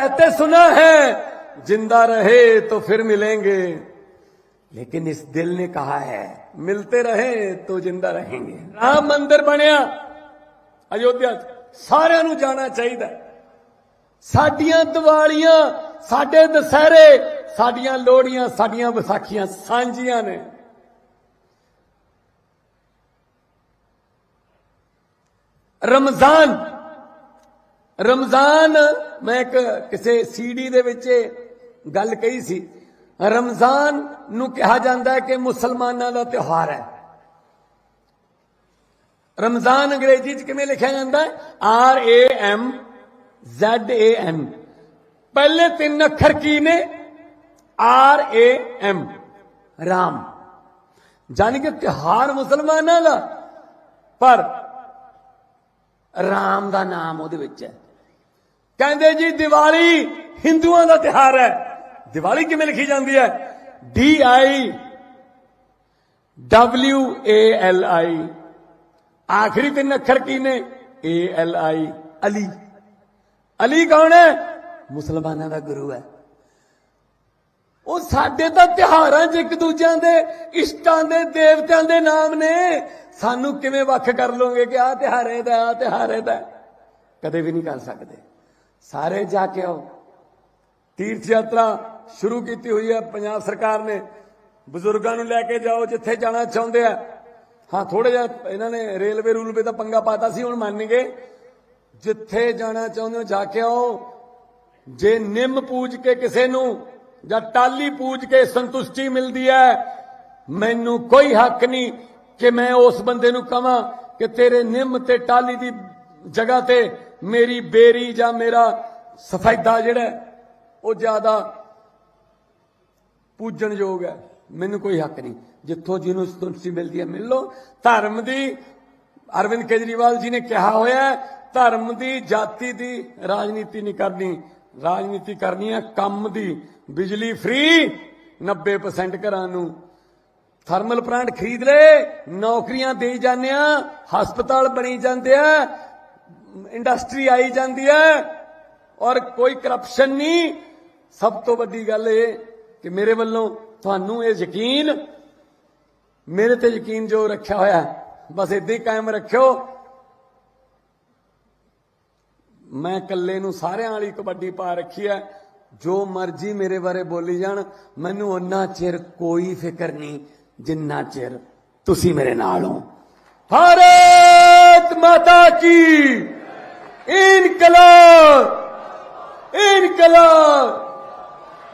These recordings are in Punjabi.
कहते सुना है जिंदा रहे तो फिर मिलेंगे लेकिन इस दिल ने कहा है मिलते रहे तो जिंदा रहेंगे राम मंदिर ਬਣਿਆ ਅਯੋਧਿਆ 'ਚ ਸਾਰਿਆਂ ਨੂੰ ਜਾਣਾ ਚਾਹੀਦਾ ਹੈ। ਸਾਡੀਆਂ ਦੀਵਾਲੀਆਂ ਸਾਡੇ ਦਸਹਿਰੇ ਸਾਡੀਆਂ ਲੋਹੜੀਆਂ ਸਾਡੀਆਂ ਵਿਸਾਖੀਆਂ ਸਾਂਝੀਆਂ ਨੇ ਰਮਜ਼ਾਨ ਰਮਜ਼ਾਨ, ਮੈਂ ਇੱਕ ਕਿਸੇ ਸੀਡੀ ਦੇ ਵਿੱਚ ਗੱਲ ਕਹੀ ਸੀ। ਰਮਜ਼ਾਨ ਨੂੰ ਕਿਹਾ ਜਾਂਦਾ ਹੈ ਕਿ ਮੁਸਲਮਾਨਾਂ ਦਾ ਤਿਉਹਾਰ ਹੈ। ਰਮਜ਼ਾਨ ਅੰਗਰੇਜ਼ੀ ਚ ਕਿਵੇਂ ਲਿਖਿਆ ਜਾਂਦਾ ਹੈ? R A M Z A N ਪਹਿਲੇ ਤਿੰਨ ਅੱਖਰ ਕੀ ਨੇ? R A M Ram. ਜਾਨੀ ਕਿ ਤਿਉਹਾਰ ਮੁਸਲਮਾਨਾਂ ਦਾ, ਪਰ ਰਾਮ ਦਾ ਨਾਮ ਉਹਦੇ ਵਿੱਚ ਹੈ। ਕਹਿੰਦੇ ਜੀ, ਦੀਵਾਲੀ ਹਿੰਦੂਆਂ ਦਾ ਤਿਉਹਾਰ ਹੈ। ਦੀਵਾਲੀ ਕਿਵੇਂ ਲਿਖੀ ਜਾਂਦੀ ਹੈ? D I W A L I ਆਖਰੀ ਤਿੰਨ ਅੱਖਰ ਕੀ ਨੇ? A L I Ali. Ali ਕੌਣ ਹੈ? ਮੁਸਲਮਾਨਾਂ ਦਾ ਗੁਰੂ ਹੈ। ਉਹ ਸਾਡੇ ਤਾਂ ਤਿਹਾਰਾਂ 'ਚ ਇੱਕ ਦੂਜਿਆਂ ਦੇ ਇਸ਼ਟਾਂ ਦੇ ਦੇਵਤਿਆਂ ਦੇ ਨਾਮ ਨੇ। ਸਾਨੂੰ ਕਿਵੇਂ ਵੱਖ ਕਰ ਲੋਗੇ ਕਿ ਆਹ ਤਿਹਾਰ ਇਹਦਾ, ਆਹ ਤਿਹਾਰ ਇਹਦਾ? ਕਦੇ ਵੀ ਨਹੀਂ ਕਰ ਸਕਦੇ। ਸਾਰੇ ਜਾ ਕੇ ਆਓ। ਤੀਰਥ ਯਾਤਰਾ ਸ਼ੁਰੂ ਕੀਤੀ ਹੋਈ ਹੈ। ਪੰਜਾਬ ਸਰਕਾਰ ਨੇ ਬਜ਼ੁਰਗਾਂ ਨੂੰ ਲੈ ਕੇ ਜਾਓ, ਜਿੱਥੇ ਜਾਣਾ ਚਾਹੁੰਦੇ ਆ। ਹਾਂ ਥੋੜਾ ਜਿਹਾ ਇਹਨਾਂ ਨੇ ਰੇਲਵੇ ਰੂਲਵੇ ਦਾ ਪੰਗਾ ਪਾਤਾ ਸੀ, ਹੁਣ ਮੰਨ ਗਏ। ਜਿੱਥੇ ਜਾਣਾ ਚਾਹੁੰਦੇ ਹੋ, ਜਾ ਕੇ ਆਓ। ਜੇ ਨਿੰਮ ਪੂਜ ਕੇ ਕਿਸੇ ਨੂੰ ਜਾਂ ਟਾਲੀ ਪੂਜ ਕੇ ਸੰਤੁਸ਼ਟੀ ਮਿਲਦੀ ਹੈ, ਮੈਨੂੰ ਕੋਈ ਹੱਕ ਨਹੀਂ ਕਿ ਮੈਂ ਉਸ ਬੰਦੇ ਨੂੰ ਕਹਾਂ ਕਿ ਤੇਰੇ ਨਿੰਮ ਤੇ ਟਾਲੀ ਦੀ ਜਗ੍ਹਾ ਤੇ ਮੇਰੀ ਬੇਰੀ ਜਾਂ ਮੇਰਾ ਸਫੈਦਾ ਜਿਹੜਾ ਉਹ ਜ਼ਿਆਦਾ ਪੂਜਣਯੋਗ ਹੈ। ਮੈਨੂੰ ਕੋਈ ਹੱਕ ਨਹੀਂ। ਜਿੱਥੋਂ ਜਿਹਨੂੰ ਸੰਤੁਸ਼ਟੀ ਮਿਲਦੀ ਹੈ, ਮਿਲ ਲਓ। ਧਰਮ ਦੀ, ਅਰਵਿੰਦ ਕੇਜਰੀਵਾਲ ਜੀ ਨੇ ਕਿਹਾ ਹੋਇਆ ਧਰਮ ਦੀ, ਜਾਤੀ ਦੀ ਰਾਜਨੀਤੀ ਨਹੀਂ ਕਰਨੀ। ਰਾਜਨੀਤੀ ਕਰਨੀ ਹੈ ਕੰਮ ਦੀ। ਬਿਜਲੀ ਫ੍ਰੀ 90% ਘਰਾਂ ਨੂੰ। ਥਰਮਲ ਪਲਾਂਟ ਖਰੀਦ ਲੈ ਨੌਕਰੀਆਂ ਦੇਈ ਜਾਂਦੇ ਆ ਹਸਪਤਾਲ ਬਣੀ ਜਾਂਦੇ ਆ ਇੰਡਸਟਰੀ ਆਈ ਜਾਂਦੀ ਹੈ ਔਰ ਕੋਈ ਕਰਪਸ਼ਨ ਨਹੀਂ। ਸਭ ਤੋਂ ਵੱਡੀ ਗੱਲ ਇਹ ਕਿ ਮੇਰੇ ਵੱਲੋਂ ਤੁਹਾਨੂੰ ਇਹ ਯਕੀਨ, ਮੇਰੇ ਤੇ ਯਕੀਨ ਜੋ ਰੱਖਿਆ ਹੋਇਆ ਬਸ ਇਦਾਂ ਹੀ ਕਾਇਮ ਰੱਖਿਓ। ਮੈਂ ਇਕੱਲੇ ਨੂੰ ਸਾਰਿਆਂ ਵਾਲੀ ਕਬੱਡੀ ਪਾ ਰੱਖੀ ਹੈ। ਜੋ ਮਰਜ਼ੀ ਮੇਰੇ ਬਾਰੇ ਬੋਲੀ ਜਾਣ, ਮੈਨੂੰ ਉਹਨਾਂ ਚਿਰ ਕੋਈ ਫਿਕਰ ਨਹੀਂ ਜਿੰਨਾ ਚਿਰ ਤੁਸੀਂ ਮੇਰੇ ਨਾਲ ਹੋ। ਭਾਰਤ ਮਾਤਾ ਕੀ! इनकलाब इनकलाब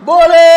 बोले